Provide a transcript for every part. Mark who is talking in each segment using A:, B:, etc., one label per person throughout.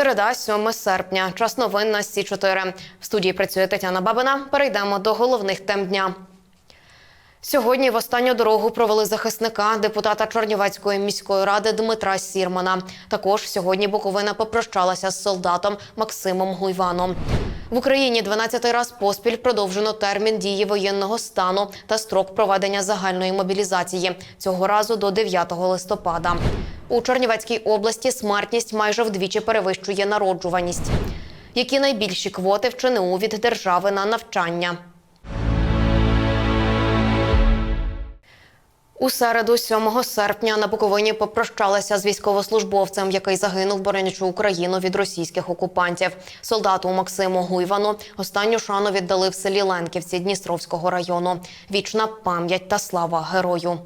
A: Середа, 7 серпня. Час новин на Сі 4 В студії працює Тетяна Бабина. Перейдемо до головних тем дня. Сьогодні в останню дорогу провели захисника депутата Чорнівецької міської ради Дмитра Сірмана. Також сьогодні Буковина попрощалася з солдатом Максимом Гуйваном. В Україні 12-й раз поспіль продовжено термін дії воєнного стану та строк проведення загальної мобілізації. Цього разу до 9 листопада. У Чернівецькій області смертність майже вдвічі перевищує народжуваність. Які найбільші квоти в від держави на навчання? У середу, 7 серпня, на Буковині попрощалися з військовослужбовцем, який загинув, боронячи Україну від російських окупантів. Солдату Максиму Гуйвану останню шану віддали в селі Ленківці Дністровського району. Вічна пам'ять та слава герою.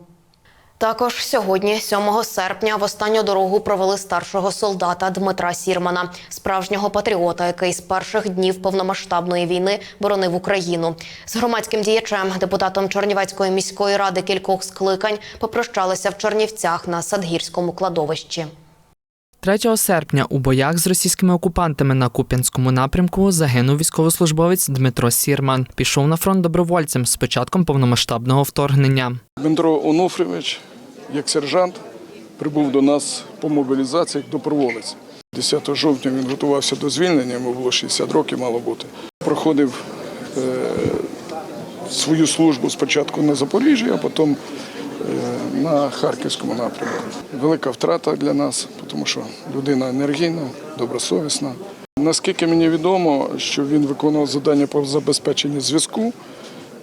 A: Також сьогодні, 7 серпня, в останню дорогу провели старшого солдата Дмитра Сірмана, справжнього патріота, який з перших днів повномасштабної війни боронив Україну. З громадським діячем, депутатом Чернівецької міської ради кількох скликань, попрощалися в Чернівцях на Садгірському кладовищі.
B: 3 серпня у боях з російськими окупантами на Куп'янському напрямку загинув військовослужбовець Дмитро Сірман. Пішов на фронт добровольцем з початком повномасштабного вторгнення.
C: Дмитро Онуфрійович, як сержант, прибув до нас по мобілізації як доброволець. 10 жовтня він готувався до звільнення, йому було 60 років, мало бути. Проходив е, свою службу спочатку на Запоріжжі, а потім е, на Харківському напрямку. Велика втрата для нас, тому що людина енергійна, добросовісна. Наскільки мені відомо, що він виконував завдання по забезпеченню зв'язку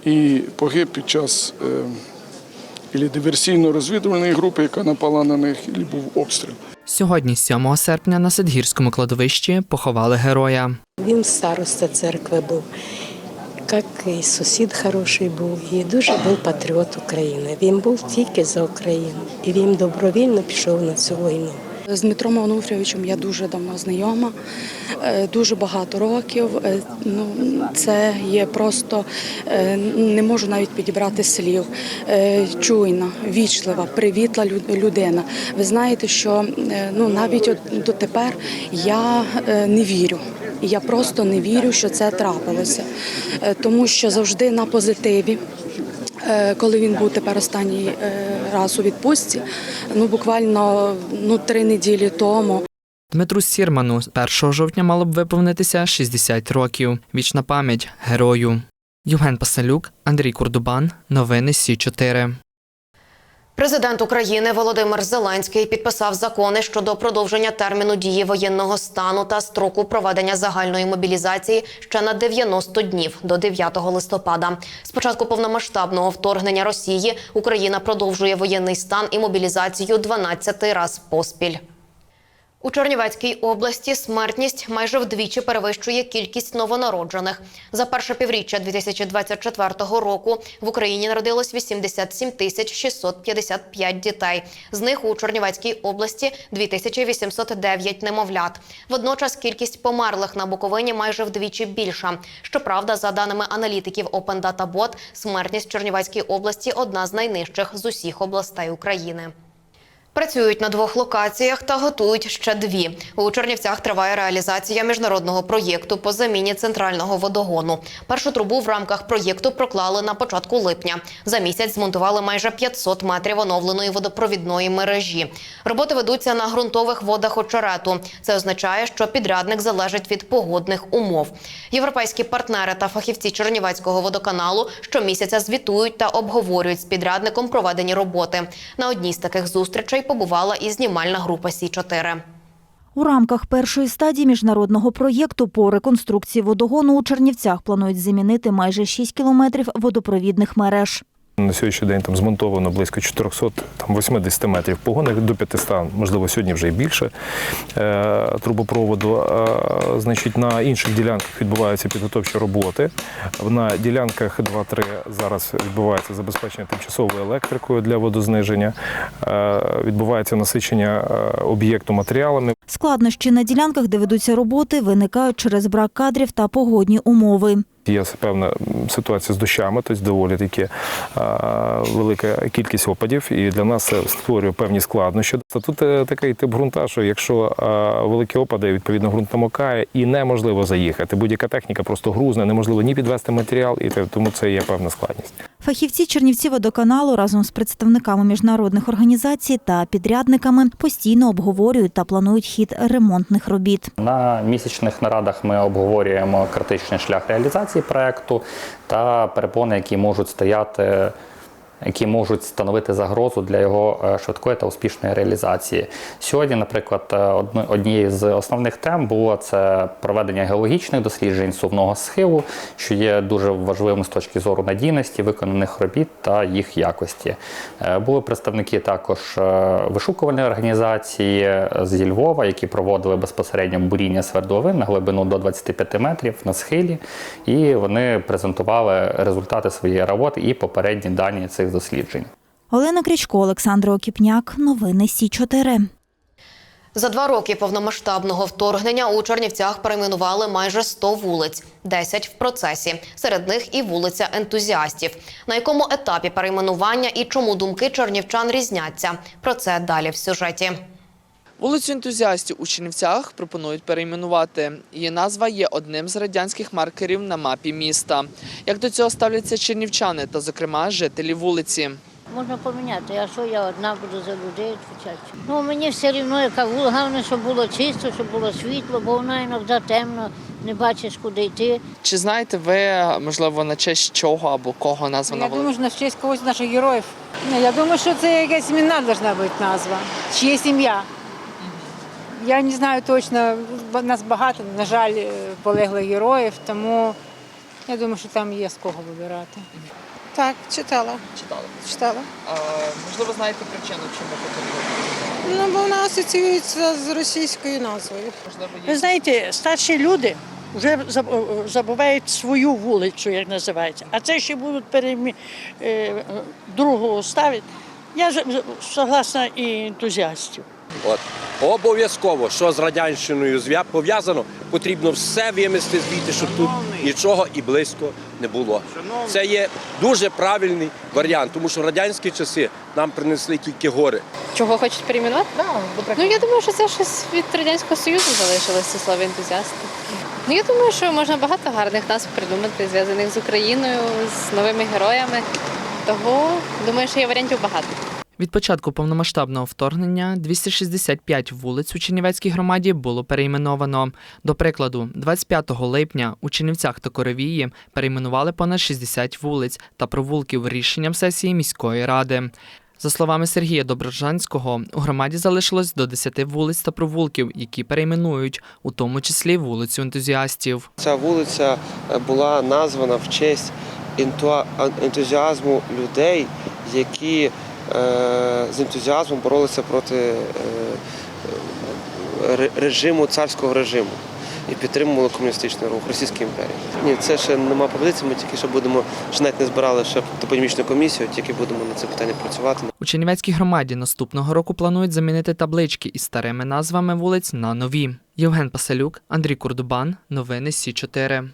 C: і погиб під час е, ілі диверсійно-розвідувальної групи, яка напала на них, і був обстріл.
B: Сьогодні, 7 серпня, на Садгірському кладовищі поховали героя.
D: Він староста церкви був, як і сусід хороший був, і дуже був патріот України. Він був тільки за Україну, і він добровільно пішов на цю війну.
E: З Дмитром Онуфрійовичем я дуже давно знайома, е, дуже багато років. Е, Ну, це є просто е, не можу навіть підібрати слів. Е, Чуйна, вічлива, привітла людина. Ви знаєте, що е, ну навіть от дотепер я е, не вірю. Я просто не вірю, що це трапилося, Е, тому що завжди на позитиві. Е, Коли він був тепер останній е, раз у відпустці, ну буквально ну три неділі тому.
B: Дмитру Сірману 1 жовтня мало б виповнитися 60 років. Вічна пам'ять герою. Євген Пасалюк, Андрій Курдубан. Новини Сі 4
A: Президент України Володимир Зеленський підписав закони щодо продовження терміну дії воєнного стану та строку проведення загальної мобілізації ще на 90 днів до 9 листопада. З початку повномасштабного вторгнення Росії Україна продовжує воєнний стан і мобілізацію 12 раз поспіль. У Чернівецькій області смертність майже вдвічі перевищує кількість новонароджених. За перше півріччя 2024 року в Україні народилось 87 тисяч 655 дітей. З них у Чернівецькій області 2809 немовлят. Водночас кількість померлих на Буковині майже вдвічі більша. Щоправда, за даними аналітиків Open Data Bot, смертність в Чернівецькій області одна з найнижчих з усіх областей України. Працюють на двох локаціях та готують ще дві. У Чернівцях триває реалізація міжнародного проєкту по заміні центрального водогону. Першу трубу в рамках проєкту проклали на початку липня. За місяць змонтували майже 500 метрів оновленої водопровідної мережі. Роботи ведуться на ґрунтових водах очерету. Це означає, що підрядник залежить від погодних умов. Європейські партнери та фахівці Чернівецького водоканалу щомісяця звітують та обговорюють з підрядником проведені роботи. На одній з таких зустрічей побувала і знімальна група Сі 4
F: У рамках першої стадії міжнародного проєкту по реконструкції водогону у Чернівцях планують замінити майже 6 кілометрів водопровідних мереж.
G: На сьогоднішній день там змонтовано близько 480 метрів погони до 500, можливо, сьогодні вже і більше е, трубопроводу. Е, значить, на інших ділянках відбуваються підготовчі роботи. На ділянках 2-3 зараз відбувається забезпечення тимчасовою електрикою для водозниження, е, відбувається насичення об'єкту матеріалами.
F: Складнощі на ділянках, де ведуться роботи, виникають через брак кадрів та погодні умови.
G: Є певна ситуація з дощами, тобто доволі таки велика кількість опадів, і для нас це створює певні складнощі. Тут е, такий тип ґрунта, що якщо великі опади, відповідно ґрунт намокає і неможливо заїхати. Будь-яка техніка просто грузна, неможливо ні підвести матеріал, і тому це є певна складність.
F: Фахівці Чернівці водоканалу разом з представниками міжнародних організацій та підрядниками постійно обговорюють та планують хід ремонтних робіт.
H: На місячних нарадах ми обговорюємо критичний шлях реалізації проекту та перепони, які можуть стояти. Які можуть становити загрозу для його е, швидкої та успішної реалізації. Сьогодні, наприклад, е, однією з основних тем було це проведення геологічних досліджень сувного схилу, що є дуже важливим з точки зору надійності виконаних робіт та їх якості. Е, Були представники також вишукувальної організації зі Львова, які проводили безпосередньо буріння свердловин на глибину до 25 метрів на схилі, і вони презентували результати своєї роботи і попередні дані цих досліджень.
F: Олена Крічко, Олександр Окіпняк. Новини Сі 4
A: За два роки повномасштабного вторгнення у Чернівцях перейменували майже 100 вулиць, 10 в процесі. Серед них і вулиця ентузіастів. На якому етапі перейменування і чому думки чернівчан різняться? Про це далі в сюжеті.
I: Вулицю ентузіастів у Чернівцях пропонують перейменувати. Її назва є одним з радянських маркерів на мапі міста. Як до цього ставляться чернівчани та, зокрема, жителі вулиці?
J: Можна поміняти, а що я одна буду за людей відповідати? Ну мені все рівно, яка вулиця, головне, щоб було чисто, щоб було світло, бо вона іноді темно, не бачиш, куди йти.
I: Чи знаєте ви, можливо, на честь чого або кого названа
K: Я думаю,
I: вулиця?
K: що на честь когось з наших героїв. Я думаю, що це якась імена повинна бути назва. Чиє сім'я. Я не знаю точно, бо нас багато, на жаль, е, полеглих героїв, тому я думаю, що там є з кого вибирати.
L: Так, читала.
I: Читали.
L: читала.
I: А, можливо, знаєте причину, чому потрібно?
L: Ну, бо вона асоціюється з російською назвою.
I: Можливо,
M: Ви знаєте, старші люди вже забувають свою вулицю, як називається. А це ще будуть перемі... е, другого ставити. Я ж- согласна і ентузіастів.
N: От обов'язково, що з радянщиною пов'язано, потрібно все вимести звідти, щоб тут нічого і близько не було. Це є дуже правильний варіант, тому що в радянські часи нам принесли тільки гори.
L: Чого хочуть перейменувати? Ну, я думаю, що це щось від Радянського Союзу залишилося слово ентузіасти. Ну, я думаю, що можна багато гарних назв придумати, зв'язаних з Україною, з новими героями. Того думаю, що є варіантів багато.
B: Від початку повномасштабного вторгнення 265 вулиць у Чернівецькій громаді було перейменовано. До прикладу, 25 липня у Чернівцях та Коровії перейменували понад 60 вулиць та провулків рішенням сесії міської ради. За словами Сергія Доброжанського, у громаді залишилось до 10 вулиць та провулків, які перейменують, у тому числі вулицю ентузіастів.
N: Ця вулиця е, була названа в честь ентузіазму людей, які з ентузіазмом боролися проти е, е, ре- режиму, царського режиму і підтримували комуністичний рух Російської імперії. Ні, це ще нема пропозиції, ми тільки що будемо, ще навіть не збирали ще топонімічну комісію, тільки будемо на це питання працювати.
B: У Чернівецькій громаді наступного року планують замінити таблички із старими назвами вулиць на нові. Євген Паселюк, Андрій Курдубан. Новини Сі 4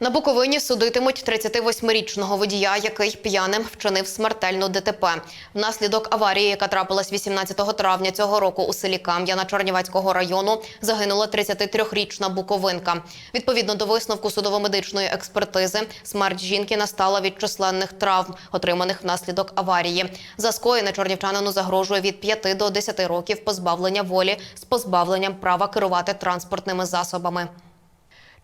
A: На Буковині судитимуть 38-річного водія, який п'яним вчинив смертельну ДТП. Внаслідок аварії, яка трапилась 18 травня цього року у селі Кам'яна Чернівецького району, загинула 33-річна буковинка. Відповідно до висновку судово-медичної експертизи, смерть жінки настала від численних травм, отриманих внаслідок аварії. За скоєне чорнівчанину загрожує від 5 до 10 років позбавлення волі з позбавленням права керувати транспортними засобами.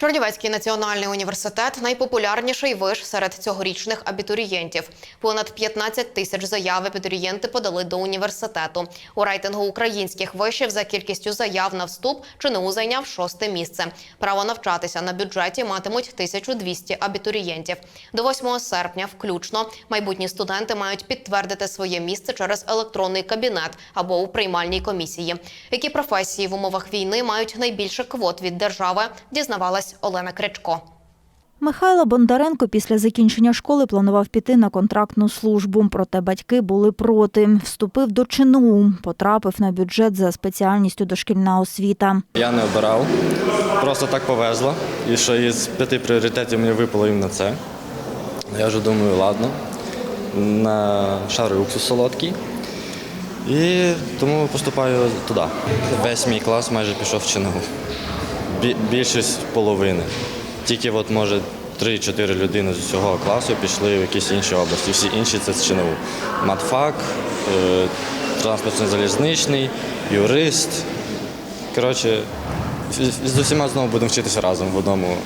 A: Чернівецький національний університет найпопулярніший виш серед цьогорічних абітурієнтів. Понад 15 тисяч заяв абітурієнти подали до університету. У рейтингу українських вишів за кількістю заяв на вступ ЧНУ зайняв шосте місце. Право навчатися на бюджеті матимуть 1200 абітурієнтів. До 8 серпня, включно, майбутні студенти мають підтвердити своє місце через електронний кабінет або у приймальній комісії. Які професії в умовах війни мають найбільше квот від держави, дізнавалась Олена Кричко.
F: Михайло Бондаренко після закінчення школи планував піти на контрактну службу, проте батьки були проти. Вступив до ЧНУ, потрапив на бюджет за спеціальністю дошкільна освіта.
O: Я не обирав, просто так повезло. І що із п'яти пріоритетів мені випало іменно це. Я вже думаю, ладно, на шари уксус солодкий. І тому поступаю туди. Весь мій клас майже пішов в ЧНУ. Бі- Більшість половини. Тільки от, може 3-4 людини з цього класу пішли в якісь інші області. Всі інші це з ЧНУ. Матфак, е, транспортно-залізничний, юрист. Коротше, з усіма знову будемо вчитися разом в одному,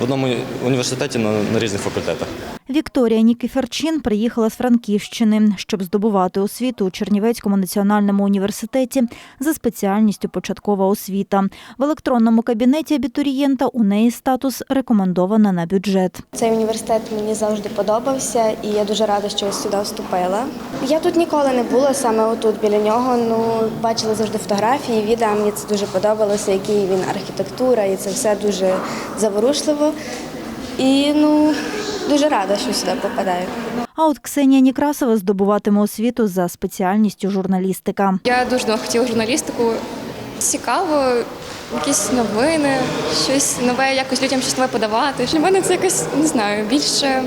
O: в одному університеті на, на різних факультетах.
F: Вікторія Нікіферчин приїхала з Франківщини, щоб здобувати освіту у Чернівецькому національному університеті за спеціальністю початкова освіта. В електронному кабінеті абітурієнта у неї статус рекомендована на бюджет.
P: Цей університет мені завжди подобався, і я дуже рада, що сюди вступила. Я тут ніколи не була, саме отут біля нього. Ну бачила завжди фотографії, відео. Мені це дуже подобалося, який він архітектура, і це все дуже заворушливо. І ну дуже рада, що сюди попадаю.
F: А от Ксенія Нікрасова здобуватиме освіту за спеціальністю журналістика.
L: Я дуже давно хотіла журналістику. Цікаво, якісь новини, щось нове, якось людям щось нове подавати. Для мене це якось не знаю, більше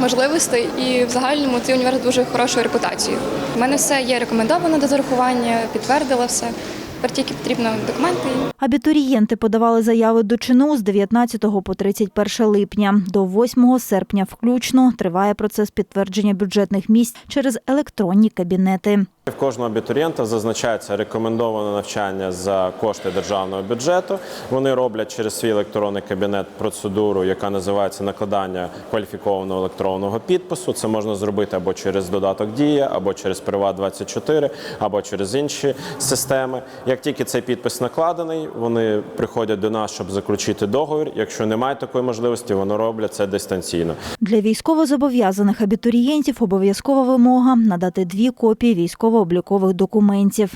L: можливостей і в загальному цей універ дуже хорошою репутацією. У мене все є рекомендовано до зарахування, підтвердила все. Тільки потрібно документи.
F: Абітурієнти подавали заяви до чину з 19 по 31 липня. До 8 серпня включно триває процес підтвердження бюджетних місць через електронні кабінети.
Q: В кожного абітурієнта зазначається рекомендоване навчання за кошти державного бюджету. Вони роблять через свій електронний кабінет процедуру, яка називається накладання кваліфікованого електронного підпису. Це можна зробити або через додаток Дія, або через Приват 24 або через інші системи. Як тільки цей підпис накладений, вони приходять до нас, щоб заключити договір. Якщо немає такої можливості, вони роблять це дистанційно.
F: Для військовозобов'язаних абітурієнтів обов'язкова вимога надати дві копії військово-облікових документів.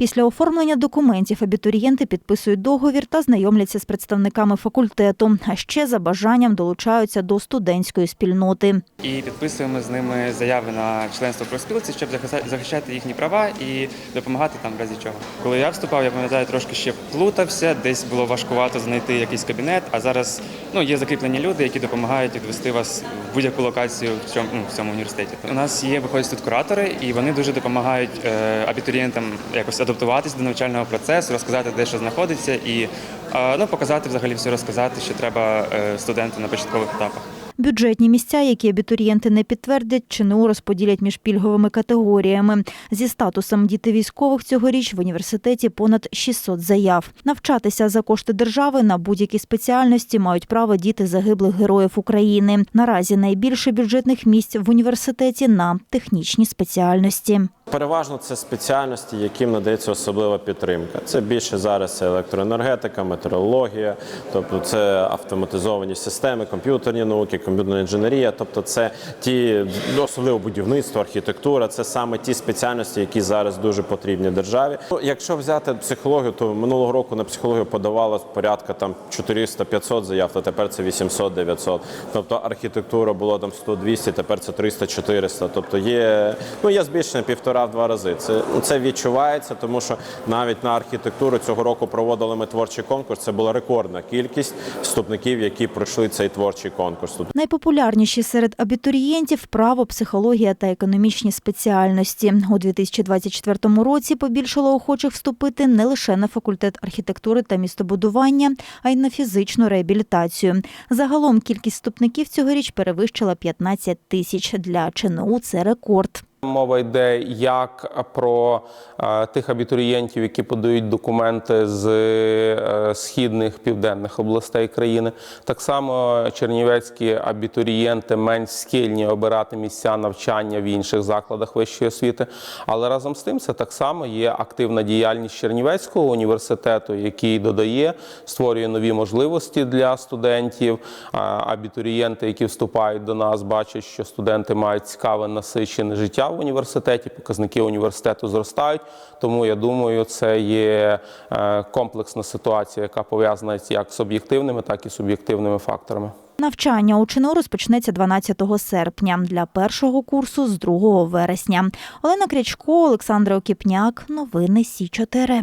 F: Після оформлення документів абітурієнти підписують договір та знайомляться з представниками факультету. А ще за бажанням долучаються до студентської спільноти.
R: і підписуємо з ними заяви на членство профспілці, щоб захищати їхні права і допомагати там в разі чого. Коли я вступав, я пам'ятаю, трошки ще плутався, десь було важкувато знайти якийсь кабінет. А зараз ну є закріплені люди, які допомагають відвести вас в будь-яку локацію в цьому ну, в цьому університеті. У нас є виходять тут куратори, і вони дуже допомагають е, абітурієнтам якось адаптуватись до навчального процесу, розказати, де що знаходиться, і е, ну показати взагалі все розказати, що треба е, студенту на початкових етапах.
F: Бюджетні місця, які абітурієнти не підтвердять, ЧНУ розподілять між пільговими категоріями. Зі статусом діти військових цьогоріч в університеті понад 600 заяв. Навчатися за кошти держави на будь-які спеціальності мають право діти загиблих героїв України. Наразі найбільше бюджетних місць в університеті на технічні спеціальності.
Q: Переважно це спеціальності, яким надається особлива підтримка. Це більше зараз електроенергетика, метеорологія, тобто це автоматизовані системи, комп'ютерні науки, комп'ютерна інженерія. Тобто, це ті особливо будівництво, архітектура. Це саме ті спеціальності, які зараз дуже потрібні державі. Ну, Якщо взяти психологію, то минулого року на психологію подавалось порядка там 400-500 заяв, то тепер це 800-900. Тобто архітектура було там 100-200, тепер це 300-400. Тобто є, ну, є збільшення півтора-два рази. Це, це відчувається, тому що навіть на архітектуру цього року проводили ми творчий конкурс. Це була рекордна кількість вступників, які пройшли цей творчий конкурс.
F: Найпопулярніші серед абітурієнтів право, психологія та економічні спеціальності. У 2024 році побільшало охочих вступити не лише на факультет архітектури та містобудування, а й на фізичну реабілітацію. Загалом кількість вступників цьогоріч перевищила 15 тисяч. Для ЧНУ це рекорд.
S: Мова йде як про е, тих абітурієнтів, які подають документи з е, східних південних областей країни. Так само чернівецькі абітурієнти менш схильні обирати місця навчання в інших закладах вищої освіти. Але разом з тим це так само є активна діяльність Чернівецького університету, який додає, створює нові можливості для студентів. Абітурієнти, які вступають до нас, бачать, що студенти мають цікаве насичене життя в університеті, показники університету зростають. Тому я думаю, це є е, комплексна ситуація, яка пов'язана як з об'єктивними, так і суб'єктивними факторами.
F: Навчання у розпочнеться 12 серпня, для першого курсу з 2 вересня. Олена Крячко, Олександр Окіпняк. Новини Сі 4